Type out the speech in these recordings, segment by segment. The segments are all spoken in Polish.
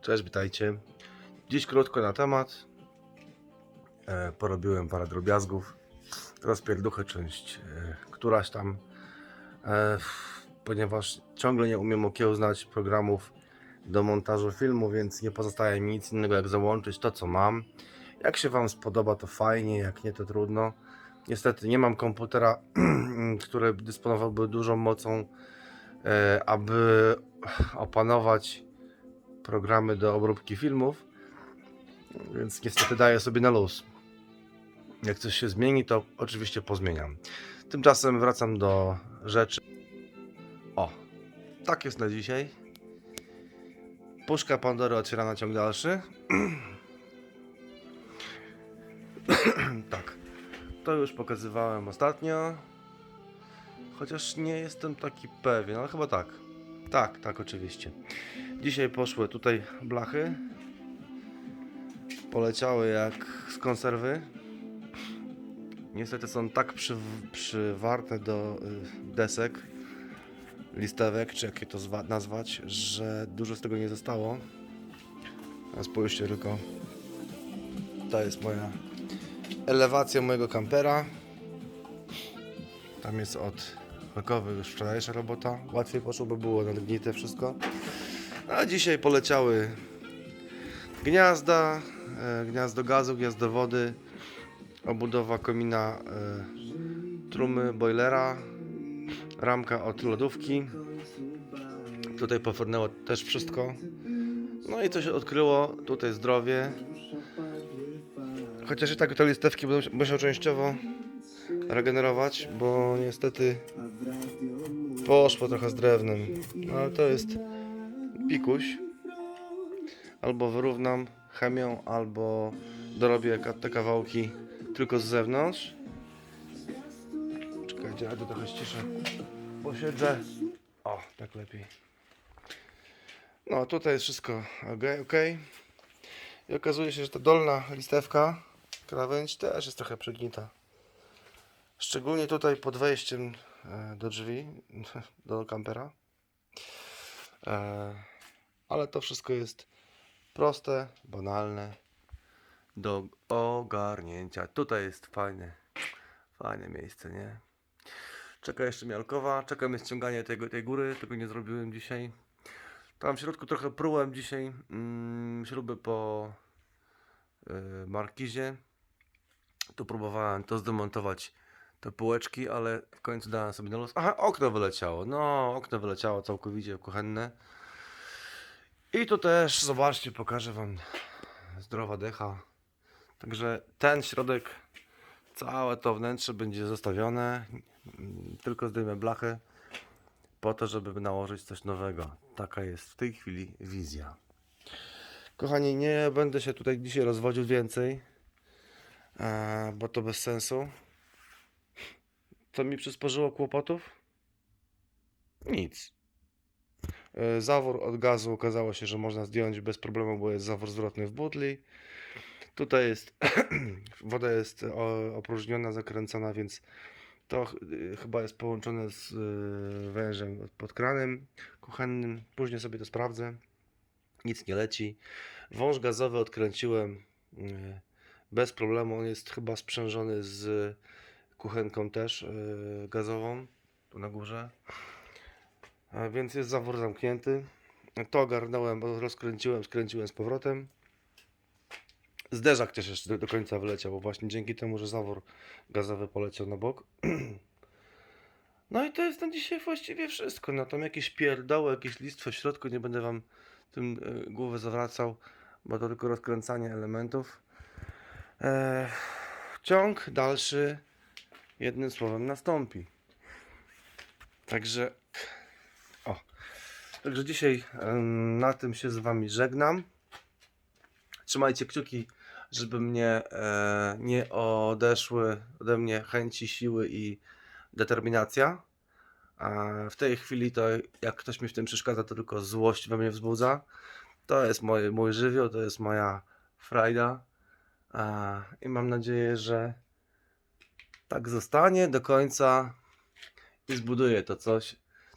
Cześć, witajcie. Dziś krótko na temat. E, porobiłem parę drobiazgów. Rozpierduchę część, e, któraś tam. E, ponieważ ciągle nie umiem okiełznać programów do montażu filmu, więc nie pozostaje mi nic innego jak załączyć to, co mam. Jak się Wam spodoba, to fajnie, jak nie, to trudno. Niestety nie mam komputera, który dysponowałby dużą mocą, e, aby opanować programy do obróbki filmów, więc niestety daję sobie na luz. Jak coś się zmieni, to oczywiście pozmieniam. Tymczasem wracam do rzeczy. O, tak jest na dzisiaj. Puszka Pandory otwiera na ciąg dalszy. tak, to już pokazywałem ostatnio. Chociaż nie jestem taki pewien, ale chyba tak. Tak, tak, oczywiście. Dzisiaj poszły tutaj blachy. Poleciały jak z konserwy. Niestety są tak przy, przywarte do y, desek, listewek, czy jak je to zwa, nazwać, że dużo z tego nie zostało. A spójrzcie tylko. To jest moja elewacja mojego kampera. Tam jest od rokowy już wczorajsza robota. Łatwiej poszłoby było nadgnite wszystko. A dzisiaj poleciały gniazda, e, gniazdo gazu, gniazdo wody, obudowa komina e, trumy boilera, ramka od lodówki. Tutaj pofrnęło też wszystko. No i co się odkryło? Tutaj zdrowie. Chociaż i tak te listewki będą musiał częściowo regenerować, bo niestety poszło trochę z drewnem. Ale to jest pikuś. Albo wyrównam chemią, albo dorobię te kawałki tylko z zewnątrz. Czekajcie, ja to trochę ściszę. Posiedzę. O, tak lepiej. No, tutaj jest wszystko ok. okay. I okazuje się, że ta dolna listewka, krawędź też jest trochę przegnita. Szczególnie tutaj pod wejściem e, do drzwi, do kampera. Ale to wszystko jest proste, banalne do ogarnięcia. Tutaj jest fajne, fajne miejsce, nie? Czeka jeszcze mialkowa, czeka mnie ściąganie tego, tej góry, tego nie zrobiłem dzisiaj. Tam w środku trochę prułem dzisiaj mm, śruby po y, markizie. Tu próbowałem to zdemontować te półeczki, ale w końcu dałem sobie na luz. Aha, okno wyleciało. No, okno wyleciało całkowicie kuchenne. I tu też, zobaczcie, pokażę Wam zdrowa decha. Także ten środek, całe to wnętrze będzie zostawione. Tylko zdejmę blachę po to, żeby nałożyć coś nowego. Taka jest w tej chwili wizja. Kochani, nie będę się tutaj dzisiaj rozwodził więcej, e, bo to bez sensu. Co mi przysporzyło kłopotów? Nic. E, Zawór od gazu okazało się, że można zdjąć bez problemu, bo jest zawór zwrotny w butli. Tutaj jest woda jest o- opróżniona, zakręcona, więc to y, chyba jest połączone z wężem pod kranem kuchennym. Później sobie to sprawdzę. Nic nie leci. Wąż gazowy odkręciłem bez problemu. On jest chyba sprzężony z kuchenką też gazową tu na górze. Więc jest zawór zamknięty. To ogarnąłem, rozkręciłem, skręciłem z powrotem. Zderzak też jeszcze do, końca wyleciał, bo właśnie dzięki temu, że zawór gazowy poleciał na bok. No i to jest na dzisiaj właściwie wszystko. No tam jakieś pierdoły, jakieś listwo w środku, nie będę wam tym y, głowę zawracał, bo to tylko rozkręcanie elementów. E, ciąg dalszy jednym słowem nastąpi. Także. Także dzisiaj na tym się z wami żegnam. Trzymajcie kciuki, żeby mnie e, nie odeszły ode mnie chęci, siły i determinacja. W tej chwili to jak ktoś mi w tym przeszkadza, to tylko złość we mnie wzbudza. To jest mój, mój żywioł, to jest moja frajda. I mam nadzieję, że tak zostanie do końca i zbuduję to coś.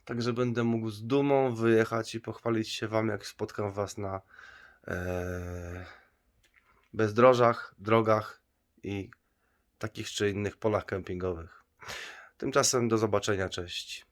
Także będę mógł z dumą wyjechać i pochwalić się Wam, jak spotkam Was na e, bezdrożach, drogach i takich czy innych polach kempingowych. Tymczasem do zobaczenia, cześć.